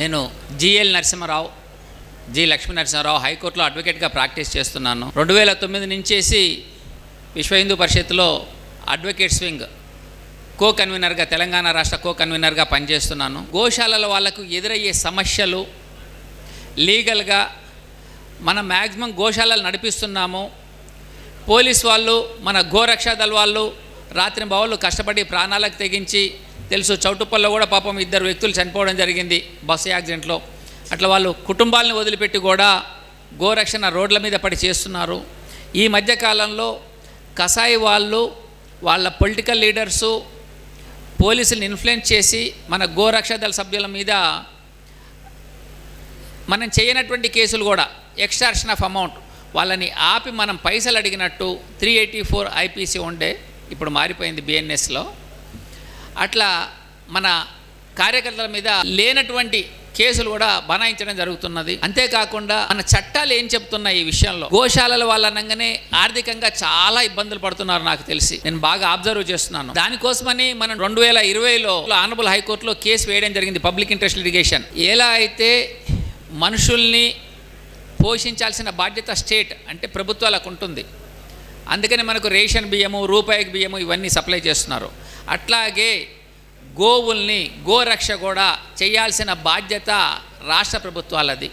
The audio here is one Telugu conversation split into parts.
నేను జిఎల్ నరసింహారావు జి లక్ష్మీ నరసింహారావు హైకోర్టులో అడ్వకేట్గా ప్రాక్టీస్ చేస్తున్నాను. రెండు వేల తొమ్మిది నుంచేసి విశ్వ హిందూ పరిషత్లో అడ్వకేట్స్ వింగ్ కో కన్వీనర్గా తెలంగాణ రాష్ట్ర కో కన్వీనర్గా పనిచేస్తున్నాను. గోశాలల వాళ్ళకు ఎదురయ్యే సమస్యలు లీగల్గా మనం మ్యాక్సిమం గోశాలలు నడిపిస్తున్నాము. పోలీస్ వాళ్ళు మన గోరక్షా దళ వాళ్ళు రాత్రి బావులు కష్టపడి ప్రాణాలకు తెగించి తెలుసు చౌటుప్పల్లో కూడా పాపం ఇద్దరు వ్యక్తులు చనిపోవడం జరిగింది బస్సు యాక్సిడెంట్లో. అట్లా వాళ్ళు కుటుంబాలను వదిలిపెట్టి కూడా గోరక్షణ రోడ్ల మీద పడి చేస్తున్నారు. ఈ మధ్యకాలంలో కసాయి వాళ్ళు వాళ్ళ పొలిటికల్ లీడర్సు పోలీసులను ఇన్ఫ్లుయెన్స్ చేసి మన గోరక్ష దళ సభ్యుల మీద మనం చేయనటువంటి కేసులు కూడా ఎక్స్టార్షన్ ఆఫ్ అమౌంట్ వాళ్ళని ఆపి మనం పైసలు అడిగినట్టు త్రీ ఎయిటీ ఫోర్ ఐపీసీ ఉండే ఇప్పుడు మారిపోయింది బిఎన్ఎస్లో అట్లా మన కార్యకర్తల మీద లేనటువంటి కేసులు కూడా బనాయించడం జరుగుతున్నది. అంతేకాకుండా మన చట్టాలు ఏం చెప్తున్నాయి ఈ విషయంలో? గోశాలల వాళ్ళ అనగానే ఆర్థికంగా చాలా ఇబ్బందులు పడుతున్నారు నాకు తెలిసి. నేను బాగా అబ్జర్వ్ చేస్తున్నాను. దానికోసమని మనం రెండు వేల ఇరవైలో ఆనరబుల్ హైకోర్టులో కేసు వేయడం జరిగింది పబ్లిక్ ఇంట్రెస్ట్ లిటిగేషన్ ఎలా అయితే మనుషుల్ని పోషించాల్సిన బాధ్యత స్టేట్ అంటే ప్రభుత్వాలకు ఉంటుంది. అందుకని మనకు రేషన్ బియ్యము రూపాయికి బియ్యము ఇవన్నీ సప్లై చేస్తున్నారు. అట్లాగే గోవుల్ని గోరక్ష కూడా చేయాల్సిన బాధ్యత రాష్ట్ర ప్రభుత్వాలది.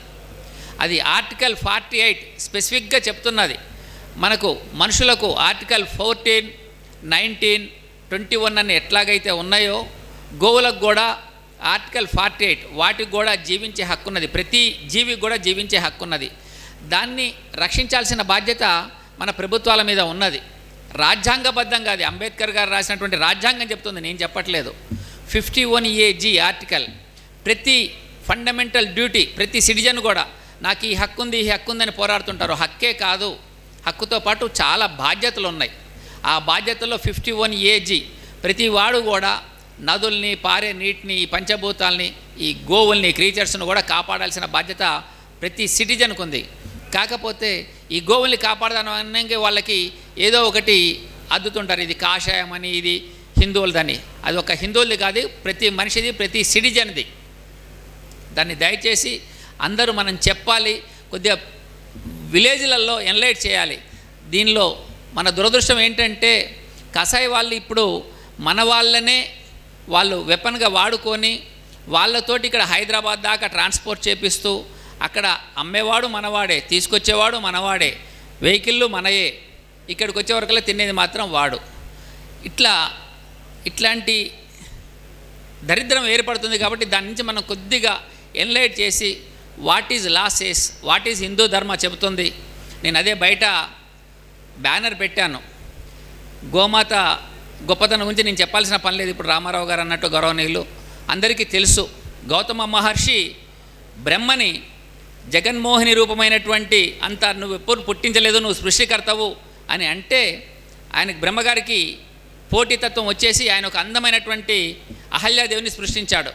అది ఆర్టికల్ ఫార్టీ ఎయిట్ స్పెసిఫిక్గా చెప్తున్నది. మనకు మనుషులకు article fourteen nineteen twenty one అని ఎట్లాగైతే ఉన్నాయో గోవులకు కూడా ఆర్టికల్ ఫార్టీ ఎయిట్ వాటికి కూడా జీవించే హక్కు ఉన్నది ప్రతి జీవికి కూడా జీవించే హక్కు ఉన్నది దాన్ని రక్షించాల్సిన బాధ్యత మన ప్రభుత్వాల మీద ఉన్నది. రాజ్యాంగబద్ధంగా అది. అంబేద్కర్ గారు రాసినటువంటి రాజ్యాంగం చెప్తుంది నేను చెప్పట్లేదు. ఫిఫ్టీ వన్ ఏజీ ఆర్టికల్ ప్రతి ఫండమెంటల్ డ్యూటీ ప్రతి సిటిజన్ కూడా నాకు ఈ హక్కు ఉంది ఈ హక్కు ఉందని పోరాడుతుంటారు. హక్కే కాదు. హక్కుతో పాటు చాలా బాధ్యతలు ఉన్నాయి. ఆ బాధ్యతల్లో ఫిఫ్టీ వన్ ఏజీ ప్రతి వాడు కూడా నదుల్ని పారే నీటిని ఈ పంచభూతాల్ని ఈ గోవుల్ని క్రీచర్స్ను కూడా కాపాడాల్సిన బాధ్యత ప్రతి సిటిజన్కు ఉంది. కాకపోతే ఈ గోవుల్ని కాపాడదానికి వాళ్ళకి ఏదో ఒకటి అద్దుతుంటారు. ఇది కాషాయం అని ఇది హిందువులదని అది ఒక హిందువులది కాదు ప్రతి మనిషిది ప్రతి సిటిజన్ది. దాన్ని దయచేసి అందరూ మనం చెప్పాలి కొద్దిగా విలేజ్లలో ఎన్లైట్ చేయాలి. దీనిలో మన దురదృష్టం ఏంటంటే కసాయి వాళ్ళు ఇప్పుడు మన వాళ్ళనే వాళ్ళు వెపన్గా వాడుకొని వాళ్ళతోటి ఇక్కడ హైదరాబాద్ దాకా ట్రాన్స్పోర్ట్ చేపిస్తూ అక్కడ అమ్మేవాడు మనవాడే తీసుకొచ్చేవాడు మనవాడే వెహికల్లు మనయే. ఇక్కడికి వచ్చేవరకులే తినేది మాత్రం వాడు. ఇట్లా ఇట్లాంటి దరిద్రం ఏర్పడుతుంది కాబట్టి దాని నుంచి మనం కొద్దిగా ఎన్లైట్ చేసి what is losses what is Hindu dharma? చెబుతుంది. నేను అదే బయట బ్యానర్ పెట్టాను. గోమాత గొప్పతనం గురించి నేను చెప్పాల్సిన పని లేదు ఇప్పుడు రామారావు గారు అన్నట్టు గౌరవనీయులు. అందరికీ తెలుసు గౌతమ మహర్షి బ్రహ్మని జగన్మోహిని రూపమైనటువంటి అంత నువ్వు ఎప్పుడు పుట్టించలేదు నువ్వు సృష్టికర్తవు అని అంటే ఆయనకు బ్రహ్మగారికి పోటీతత్వం వచ్చేసి ఆయన ఒక అందమైనటువంటి అహల్యాదేవిని సృష్టించాడు.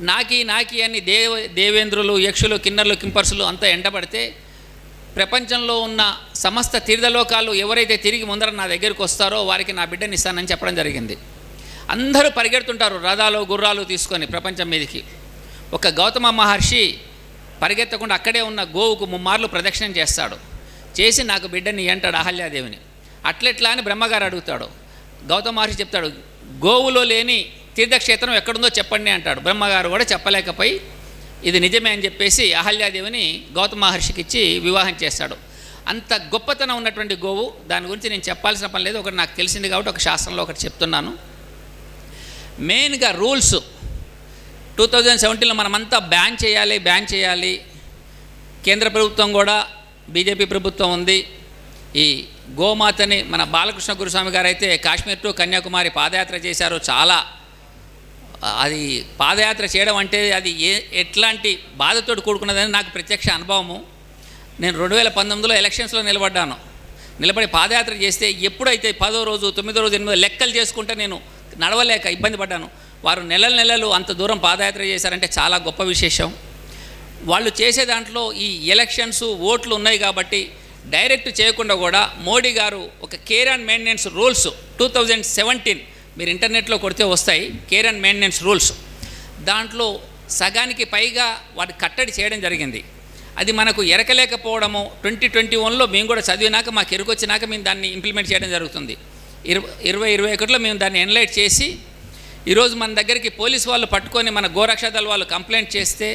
నాకి నాకి అని దేవ దేవేంద్రులు యక్షులు కిన్నర్లు కింపర్సులు అంతా ఎండబడితే ప్రపంచంలో ఉన్న సమస్త తీర్థలోకాలు ఎవరైతే తిరిగి ముందర నా దగ్గరికి వస్తారో వారికి నా బిడ్డని ఇస్తానని చెప్పడం జరిగింది. అందరూ పరిగెడుతుంటారు రథాలు గుర్రాలు తీసుకొని ప్రపంచం మీదకి. ఒక గౌతమ మహర్షి పరిగెత్తకుండా అక్కడే ఉన్న గోవుకు ముమ్మార్లు ప్రదక్షిణం చేస్తాడు. చేసి నాకు బిడ్డని అంటాడు అహల్యాదేవిని. అట్లెట్లా అని బ్రహ్మగారు అడుగుతాడు. గౌతమ మహర్షి చెప్తాడు గోవులో లేని తీర్థక్షేత్రం ఎక్కడుందో చెప్పండి అంటాడు. బ్రహ్మగారు కూడా చెప్పలేకపోయి ఇది నిజమే అని చెప్పేసి అహల్యాదేవిని గౌతమ మహర్షికి ఇచ్చి వివాహం చేస్తాడు. అంత గొప్పతనం ఉన్నటువంటి గోవు దాని గురించి నేను చెప్పాల్సిన పని లేదు. ఒకటి నాకు తెలిసింది కాబట్టి ఒక శాస్త్రంలో ఒకటి చెప్తున్నాను. మెయిన్గా రూల్స్. టూ థౌజండ్ సెవెంటీన్లో మనమంతా బ్యాన్ చేయాలి బ్యాన్ చేయాలి. కేంద్ర ప్రభుత్వం కూడా బీజేపీ ప్రభుత్వం ఉంది. ఈ గోమాతని మన బాలకృష్ణ గురుస్వామి గారు అయితే కాశ్మీర్ టు కన్యాకుమారి పాదయాత్ర చేశారు. చాలా అది పాదయాత్ర చేయడం అంటే అది ఏ ఎట్లాంటి బాధతో కూడుకున్నదని నాకు ప్రత్యక్ష అనుభవము. నేను రెండు వేల పంతొమ్మిదిలో ఎలక్షన్స్లో నిలబడ్డాను. నిలబడి పాదయాత్ర చేస్తే ఎప్పుడైతే పదో రోజు తొమ్మిదో రోజు ఎనిమిదో లెక్కలు చేసుకుంటే నేను నడవలేక ఇబ్బంది పడ్డాను. వారు నెలల నెలలు అంత దూరం పాదయాత్ర చేశారంటే చాలా గొప్ప విశేషం. వాళ్ళు చేసే దాంట్లో ఈ ఎలక్షన్స్ ఓట్లు ఉన్నాయి కాబట్టి డైరెక్ట్ చేయకుండా కూడా మోడీ గారు ఒక care and maintenance rules two thousand seventeen మీరు ఇంటర్నెట్లో కొడితే వస్తాయి కేర్ అండ్ మెయింటెనెన్స్ రూల్స్. దాంట్లో సగానికి పైగా వాటి కట్టడి చేయడం జరిగింది. అది మనకు ఎరకలేకపోవడము ట్వంటీ ట్వంటీ వన్లో మేము కూడా చదివినాక మాకు ఎరుకొచ్చినాక మేము దాన్ని ఇంప్లిమెంట్ చేయడం జరుగుతుంది. ఇరవై ఇరవై ఇరవై ఒకటిలో మేము దాన్ని ఎన్లైట్ చేసి ఈరోజు మన దగ్గరికి పోలీస్ వాళ్ళు పట్టుకొని మన గోరక్షదళ వాళ్ళు కంప్లైంట్ చేస్తే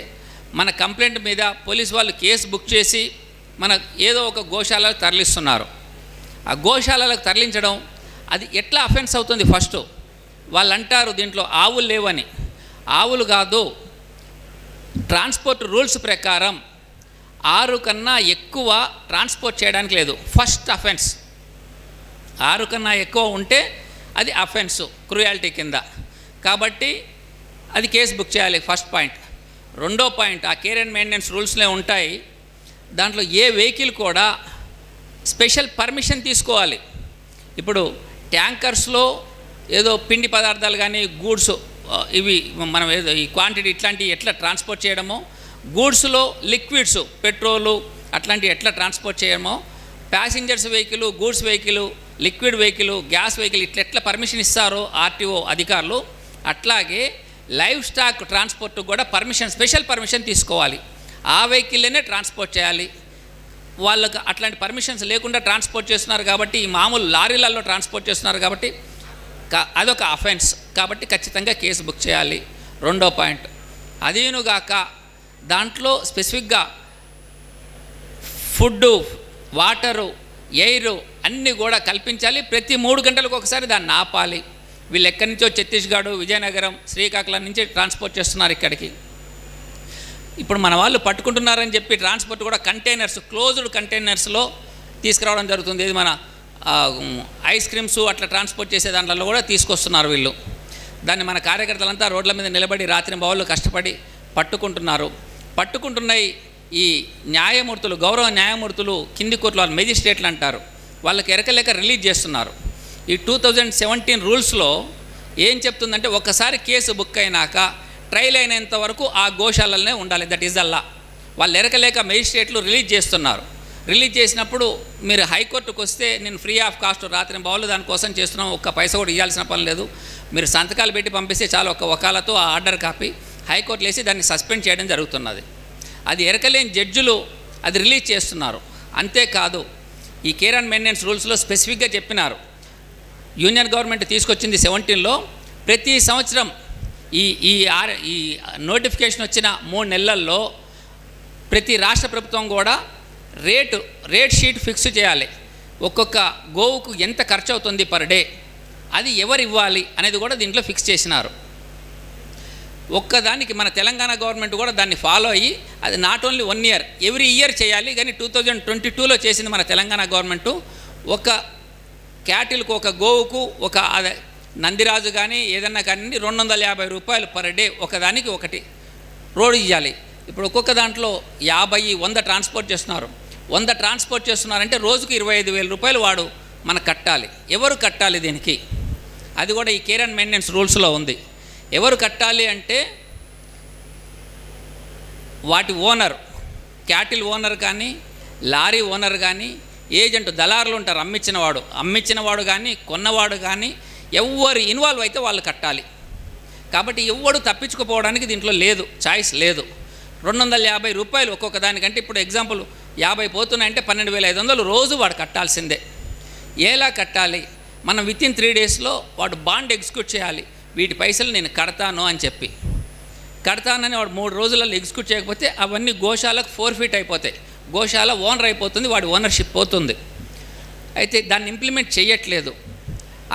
మన కంప్లైంట్ మీద పోలీస్ వాళ్ళు కేసు బుక్ చేసి మన ఏదో ఒక గోశాలకు తరలిస్తున్నారు. ఆ గోశాలలకు తరలించడం అది ఎట్లా అఫెన్స్ అవుతుంది ఫస్ట్? వాళ్ళు అంటారు దీంట్లో ఆవులు లేవని. ఆవులు కాదు ట్రాన్స్పోర్ట్ రూల్స్ ప్రకారం ఆరు కన్నా ఎక్కువ ట్రాన్స్పోర్ట్ చేయడానికి లేదు. First offence. ఆరు కన్నా ఎక్కువ ఉంటే అది అఫెన్స్ క్రుయాలిటీ కింద. కాబట్టి అది కేసు బుక్ చేయాలి ఫస్ట్ పాయింట్. రెండో పాయింట్ ఆ కేర్ అండ్ మెయింటెనెన్స్ రూల్స్లే ఉంటాయి. దాంట్లో ఏ వెహికల్ కూడా స్పెషల్ పర్మిషన్ తీసుకోవాలి. ఇప్పుడు ట్యాంకర్స్లో ఏదో పిండి పదార్థాలు కానీ గూడ్స్ ఇవి మనం ఏదో ఈ క్వాంటిటీ ఇట్లాంటివి ఎట్లా ట్రాన్స్పోర్ట్ చేయడమో గూడ్స్లో లిక్విడ్స్ పెట్రోలు అట్లాంటివి ఎట్లా ట్రాన్స్పోర్ట్ చేయడమో passengers vehicle goods vehicle liquid vehicle gas vehicle ఇట్లా ఎట్లా పర్మిషన్ ఇస్తారో ఆర్టీఓ అధికారులు అట్లాగే లైవ్ స్టాక్ ట్రాన్స్పోర్ట్ కూడా పర్మిషన్ స్పెషల్ పర్మిషన్ తీసుకోవాలి. ఆ వెహికల్లోనే ట్రాన్స్పోర్ట్ చేయాలి. వాళ్ళకు అట్లాంటి పర్మిషన్స్ లేకుండా ట్రాన్స్పోర్ట్ చేస్తున్నారు కాబట్టి ఈ మామూలు లారీలలో ట్రాన్స్పోర్ట్ చేస్తున్నారు కాబట్టి అదొక అఫెన్స్. కాబట్టి ఖచ్చితంగా కేసు బుక్ చేయాలి. రెండో పాయింట్. అదేనుగాక దాంట్లో స్పెసిఫిక్గా ఫుడ్డు వాటరు ఎయిరు అన్నీ కూడా కల్పించాలి. ప్రతి మూడు గంటలకు ఒకసారి దాన్ని ఆపాలి. వీళ్ళు ఎక్కడి నుంచో ఛత్తీస్గఢ్ విజయనగరం శ్రీకాకుళం నుంచి ట్రాన్స్పోర్ట్ చేస్తున్నారు ఇక్కడికి. ఇప్పుడు మన వాళ్ళు పట్టుకుంటున్నారని చెప్పి ట్రాన్స్పోర్ట్ కూడా కంటైనర్స్ క్లోజ్డ్ కంటైనర్స్లో తీసుకురావడం జరుగుతుంది. ఇది మన ఐస్ క్రీమ్స్ అట్లా ట్రాన్స్పోర్ట్ చేసే దాంట్లో కూడా తీసుకొస్తున్నారు వీళ్ళు. దాన్ని మన కార్యకర్తలంతా రోడ్ల మీద నిలబడి రాత్రి బావులు కష్టపడి పట్టుకుంటున్నారు. పట్టుకుంటున్నాయి ఈ న్యాయమూర్తులు గౌరవ న్యాయమూర్తులు కింది కోర్టులు వాళ్ళు మెజిస్ట్రేట్లు అంటారు. వాళ్ళకి ఎరకలేక రిలీజ్ చేస్తున్నారు. ఈ టూ థౌజండ్ సెవెంటీన్ రూల్స్లో ఏం చెప్తుందంటే ఒక్కసారి కేసు బుక్ అయినాక ట్రయల్ అయినంత వరకు ఆ గోశాలలోనే ఉండాలి. దట్ ఈజ్ అల్లా వాళ్ళు ఎరకలేక మెజిస్ట్రేట్లు రిలీజ్ చేస్తున్నారు. రిలీజ్ చేసినప్పుడు మీరు హైకోర్టుకు వస్తే నేను ఫ్రీ ఆఫ్ కాస్ట్ రాత్రి బావులు దానికోసం చేస్తున్నాం. ఒక్క పైస కూడా ఇవ్వాల్సిన పని లేదు. మీరు సంతకాలు పెట్టి పంపిస్తే చాలు ఒక వకాలతో ఆ ఆర్డర్ కాపీ హైకోర్టులో వేసి దాన్ని సస్పెండ్ చేయడం జరుగుతున్నది. అది ఎరకలేని జడ్జులు అది రిలీజ్ చేస్తున్నారు. అంతేకాదు ఈ కేర్ అండ్ మెయింటెనెన్స్ రూల్స్లో స్పెసిఫిక్గా చెప్పినారు. యూనియన్ గవర్నమెంట్ తీసుకొచ్చింది సెవెంటీన్లో. ప్రతి సంవత్సరం ఈ ఈ ఆర్ ఈ నోటిఫికేషన్ వచ్చిన మూడు నెలల్లో ప్రతి రాష్ట్ర ప్రభుత్వం కూడా రేటు రేట్ షీట్ ఫిక్స్ చేయాలి. ఒక్కొక్క గోవుకు ఎంత ఖర్చు అవుతుంది పర్ డే అది ఎవరు ఇవ్వాలి అనేది కూడా దీంట్లో ఫిక్స్ చేసినారు. ఒక్కదానికి మన తెలంగాణ గవర్నమెంట్ కూడా దాన్ని ఫాలో అయ్యి అది not only one year every year చేయాలి. కానీ టూ థౌజండ్ ట్వంటీ టూలో చేసింది మన తెలంగాణ గవర్నమెంట్. ఒక క్యాటిల్కు ఒక గోవుకు ఒక అదే నందిరాజు కానీ ఏదన్నా కానీ రెండు వందల యాభై రూపాయలు పర్ డే ఒకదానికి ఒకటి రోడ్ ఇవ్వాలి ఇప్పుడు ఒక్కొక్క దాంట్లో యాభై వంద ట్రాన్స్పోర్ట్ చేస్తున్నారు. వంద ట్రాన్స్పోర్ట్ చేస్తున్నారంటే రోజుకు ఇరవై ఐదు వేల రూపాయలు వాడు మనకు కట్టాలి. ఎవరు కట్టాలి దీనికి? అది కూడా ఈ కేర్ అండ్ మెయింటెనెన్స్ రూల్స్లో ఉంది. ఎవరు కట్టాలి అంటే వాటి ఓనర్ క్యాటిల్ ఓనర్ కానీ లారీ ఓనర్ కానీ ఏజెంట్ దళారులు ఉంటారు అమ్మించినవాడు అమ్మించినవాడు కానీ కొన్నవాడు కానీ ఎవరు ఇన్వాల్వ్ అయితే వాళ్ళు కట్టాలి. కాబట్టి ఎవడు తప్పించుకుపోవడానికి దీంట్లో లేదు చాయిస్ లేదు. రెండు వందల యాభై రూపాయలు ఒక్కొక్క దానికంటే ఇప్పుడు ఎగ్జాంపుల్ యాభై పోతున్నాయంటే పన్నెండు వేల ఐదు వందలు రోజు వాడు కట్టాల్సిందే. ఎలా కట్టాలి? మనం విత్ ఇన్ త్రీ డేస్లో వాడు బాండ్ ఎగ్జిక్యూట్ చేయాలి. వీటి పైసలు నేను కడతాను అని చెప్పి. కడతానని వాడు మూడు రోజులలో ఎగ్జిక్యూట్ చేయకపోతే అవన్నీ గోశాలకు ఫోర్ ఫీట్ అయిపోతాయి. గోశాల ఓనర్ అయిపోతుంది వాడి ఓనర్షిప్ పోతుంది. అయితే దాన్ని ఇంప్లిమెంట్ చేయట్లేదు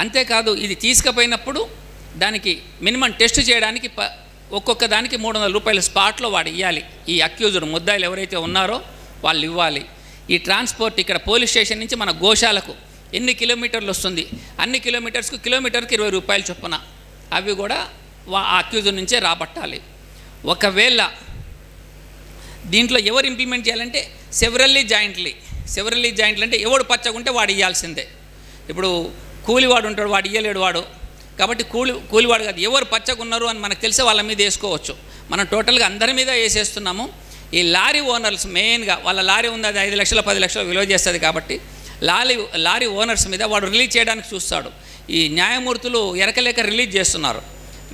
అంతేకాదు ఇది తీసుకుపోయినప్పుడు దానికి మినిమం టెస్ట్ చేయడానికి ప ఒక్కొక్క దానికి మూడు వందల రూపాయల స్పాట్లో వాడు ఇవ్వాలి ఈ అక్యూజ్డ్ ముద్దాయిలు ఎవరైతే ఉన్నారో వాళ్ళు ఇవ్వాలి. ఈ ట్రాన్స్పోర్ట్ ఇక్కడ పోలీస్ స్టేషన్ నుంచి మన గోశాలకు ఎన్ని కిలోమీటర్లు వస్తుంది? అన్ని కిలోమీటర్స్కు కిలోమీటర్కి ఇరవై రూపాయలు చొప్పున. అవి కూడా వా ఆ అక్యూజ్డ్ నుంచే రాబట్టాలి. ఒకవేళ దీంట్లో ఎవరు ఇంప్లిమెంట్ చేయాలంటే సెవరల్లీ జాయింట్లీ సెవరల్లీ జాయింట్లు అంటే ఎవడు పచ్చగుంటే వాడు ఇవ్వాల్సిందే ఇప్పుడు కూలివాడు ఉంటాడు వాడు ఇయ్యలేడు వాడు. కాబట్టి కూలి కూలివాడు కాదు ఎవరు పచ్చగున్నారు అని మనకు తెలిసే వాళ్ళ మీద వేసుకోవచ్చు. మనం టోటల్గా అందరి మీద వేసేస్తున్నాము. ఈ లారీ ఓనర్స్ మెయిన్గా వాళ్ళ లారీ ఉంది అది ఐదు లక్షల పది లక్షలు విలువ చేస్తుంది కాబట్టి లారీ లారీ ఓనర్స్ మీద వాడు రిలీజ్ చేయడానికి చూస్తాడు. ఈ న్యాయమూర్తులు ఎరకలేక రిలీజ్ చేస్తున్నారు.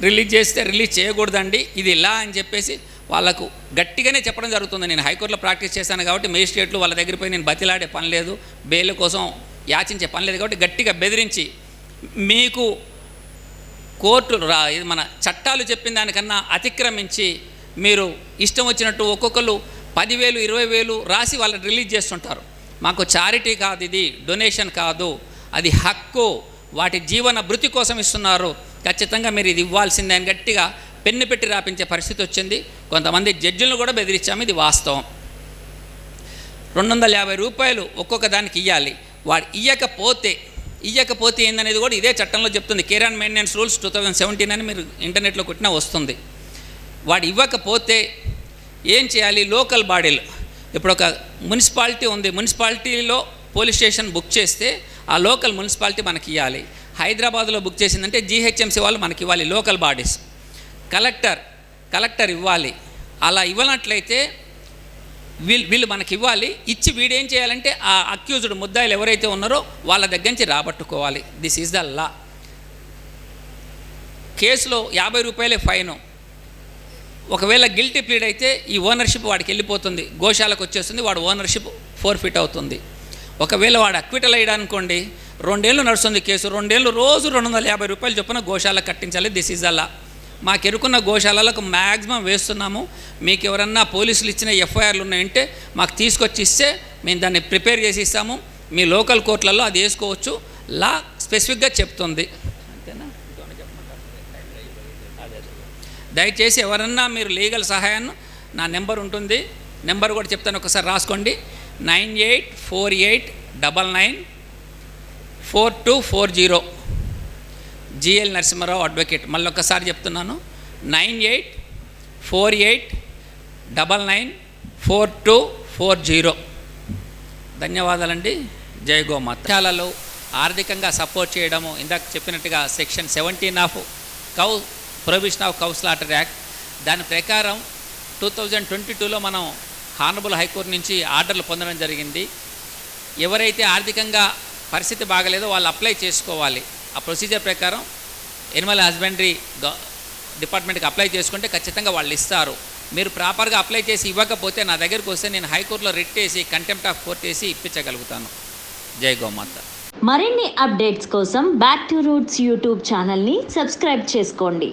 రిలీజ్ చేస్తే రిలీజ్ చేయకూడదండి ఇది ఇలా అని చెప్పేసి వాళ్ళకు గట్టిగానే చెప్పడం జరుగుతుంది. నేను హైకోర్టులో ప్రాక్టీస్ చేశాను కాబట్టి మేజిస్ట్రేట్లు వాళ్ళ దగ్గర పోయి నేను బతిలాడే పని లేదు. బెయిల్ కోసం యాచించే పని లేదు కాబట్టి గట్టిగా బెదిరించి మీకు కోర్టు రా ఇది మన చట్టాలు చెప్పిన దానికన్నా అతిక్రమించి మీరు ఇష్టం వచ్చినట్టు ఒక్కొక్కరు పదివేలు ఇరవై వేలు రాసి వాళ్ళని రిలీజ్ చేస్తుంటారు. మాకు చారిటీ కాదు ఇది డొనేషన్ కాదు. అది హక్కు. వాటి జీవన భృతి కోసం ఇస్తున్నారు. ఖచ్చితంగా మీరు ఇది ఇవ్వాల్సిందే అని గట్టిగా పెన్ను పెట్టి రాపించే పరిస్థితి వచ్చింది. కొంతమంది జడ్జిలను కూడా బెదిరించాము ఇది వాస్తవం. రెండు వందల యాభై రూపాయలు ఒక్కొక్క దానికి ఇవ్వాలి వాడు ఇయ్యకపోతే ఇయ్యకపోతే ఏందనేది కూడా ఇదే చట్టంలో చెప్తుంది. Care and maintenance rules two thousand seventeen అని మీరు ఇంటర్నెట్లో కొట్టినా వస్తుంది. వాడు ఇవ్వకపోతే ఏం చేయాలి? లోకల్ బాడీలు. ఇప్పుడు ఒక మున్సిపాలిటీ ఉంది. మున్సిపాలిటీలో పోలీస్ స్టేషన్ బుక్ చేస్తే ఆ లోకల్ మున్సిపాలిటీ మనకి ఇవ్వాలి హైదరాబాద్లో బుక్ చేసిందంటే జీహెచ్ఎంసీ వాళ్ళు మనకి ఇవ్వాలి లోకల్ బాడీస్. కలెక్టర్ కలెక్టర్ ఇవ్వాలి. అలా ఇవ్వనట్లయితే వీళ్ళు వీళ్ళు మనకి ఇవ్వాలి. ఇచ్చి వీడేం చేయాలంటే ఆ అక్యూజ్డ్ ముద్దాయిలు ఎవరైతే ఉన్నారో వాళ్ళ దగ్గర నుంచి రాబట్టుకోవాలి. దిస్ ఈజ్ ద లా కేసులో యాభై రూపాయలే ఫైను. ఒకవేళ గిల్టీ ప్లీడ్ అయితే ఈ ఓనర్షిప్ వాడికి వెళ్ళిపోతుంది. గోశాలకు వచ్చేస్తుంది వాడు ఓనర్షిప్ ఫోర్ ఫిట్ అవుతుంది. ఒకవేళ వాడు అక్విటల్ అయ్యాడనుకోండి రెండేళ్ళు నడుస్తుంది కేసు. రెండేళ్ళు రోజు రెండు వందల యాభై రూపాయలు చొప్పున గోశాలకు కట్టించాలి. దిస్ ఈజ్ అలా మాకు ఎరుకున్న గోశాలలకు మ్యాక్సిమం వేస్తున్నాము. మీకు ఎవరన్నా పోలీసులు ఇచ్చిన ఎఫ్ఐఆర్లు ఉన్నాయంటే మాకు తీసుకొచ్చి ఇస్తే మేము దాన్ని ప్రిపేర్ చేసి ఇస్తాము. మీ లోకల్ కోర్టులలో అది వేసుకోవచ్చు. లా స్పెసిఫిక్గా చెప్తుంది. అంతేనా? దయచేసి ఎవరన్నా మీరు లీగల్ సహాయాన్ని నా నెంబర్ ఉంటుంది. నెంబర్ కూడా చెప్తాను ఒకసారి రాసుకోండి. Nine eight four eight double nine four two four zero. GL Narasimha Rao advocate. మళ్ళీ ఒకసారి చెప్తున్నాను. Nine eight four eight double nine four two four zero. ధన్యవాదాలండి. జై గోమాత. చాలా ఆర్థికంగా సపోర్ట్ చేయడము ఇందాక చెప్పినట్టుగా section seventeen of cow provision of cow slaughter act. దాని ప్రకారం టూ థౌజండ్ ట్వంటీ టూలో మనం హానబుల్ హైకోర్టు నుంచి ఆర్డర్లు పొందడం జరిగింది. ఎవరైతే ఆర్థికంగా పరిస్థితి బాగలేదో వాళ్ళు అప్లై చేసుకోవాలి. ఆ ప్రొసీజర్ ప్రకారం ఎనిమల్ హస్బెండరీ డిపార్ట్మెంట్కి అప్లై చేసుకుంటే ఖచ్చితంగా వాళ్ళు ఇస్తారు. మీరు ప్రాపర్గా అప్లై చేసి ఇవ్వకపోతే నా దగ్గరికి వస్తే నేను హైకోర్టులో రిట్ వేసి కంటెంప్ట్ ఆఫ్ కోర్ట్ వేసి ఇప్పించగలుగుతాను. జై గోమాత. మరిన్ని అప్డేట్స్ కోసం బ్యాక్ టు రూట్స్ యూట్యూబ్ ఛానల్ని సబ్స్క్రైబ్ చేసుకోండి.